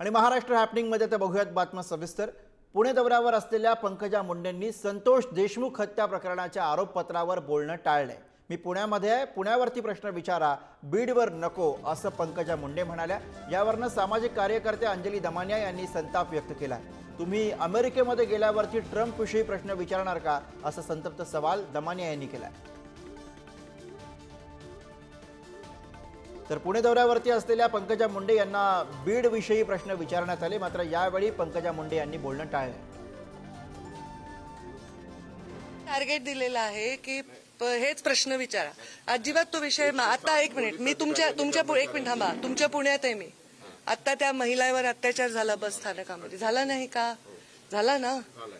आणि महाराष्ट्र हॅपनिंगमध्ये तर बघूयात बातम्या सविस्तर. पुणे दौऱ्यावर असलेल्या पंकजा मुंडेंनी संतोष देशमुख हत्या प्रकरणाच्या आरोपपत्रावर बोलणं टाळलंय. मी पुण्यामध्ये आहे. पुण्यावरती प्रश्न विचारा. बीडवर नको असं पंकजा मुंडे म्हणाल्या. यावरनं सामाजिक कार्यकर्ते अंजली दमानिया यांनी संताप व्यक्त केला तुम्ही अमेरिकेमध्ये गेल्यावरती ट्रम्पविषयी प्रश्न विचारणार का? असा संतप्त सवाल दमानिया यांनी केलाय. तर पुणे दौऱ्यावरती असलेल्या पंकजा मुंडे यांना बीडविषयी प्रश्न विचारण्यात आले. मात्र यावेळी पंकजा मुंडे यांनी बोलणं टाळलं. टार्गेट दिलेलं आहे की हेच प्रश्न विचारा. अजिबात तो विषय मा- आता एक मिनिट मी तुमच्या तुमच्या पु- एक मिनिट थांबा. तुमच्या पुण्यात आहे मी. आता त्या महिलावर अत्याचार झाला बस स्थानकामध्ये. झाला नाही का? झाला ना?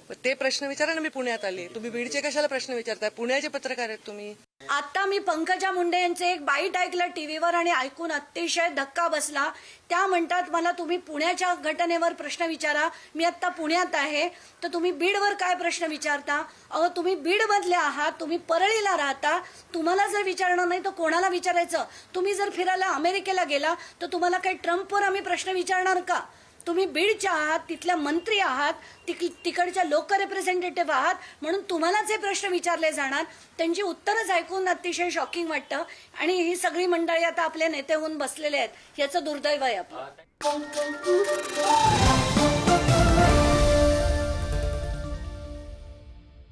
मग ते प्रश्न विचारा ना मी पुण्यात आले तुम्ही बीडचे कशाला प्रश्न विचारताय? पुण्याचे पत्रकार आहेत तुम्ही. आता मी पंकजा मुंडे यांचे एक बाईट ऐकलं टीव्हीवर आणि ऐकून अतिशय धक्का बसला. त्या म्हणतात मला तुम्ही पुण्याच्या घटनेवर प्रश्न विचारा. मी आता पुण्यात आहे. तर तुम्ही बीडवर काय प्रश्न विचारता? अहो तुम्ही बीडमधले आहात. तुम्ही परळीला राहता. तुम्हाला जर विचारणार नाही तर कोणाला विचारायचं? तुम्ही जर फिरायला अमेरिकेला गेला तर तुम्हाला काही ट्रम्पवर आम्ही प्रश्न विचारणार का? तुम्ही बीडच्या आहात तिथल्या मंत्री आहात तिक- तिकडच्या लोक रिप्रेझेंटेटिव्ह आहात म्हणून तुम्हाला जे प्रश्न विचारले जाणार. त्यांची उत्तरच ऐकून अतिशय शॉकिंग वाटतं. आणि ही सगळी मंडळी आता आपले नेते होऊन बसलेले आहेत. याचं दुर्दैव आहे आपण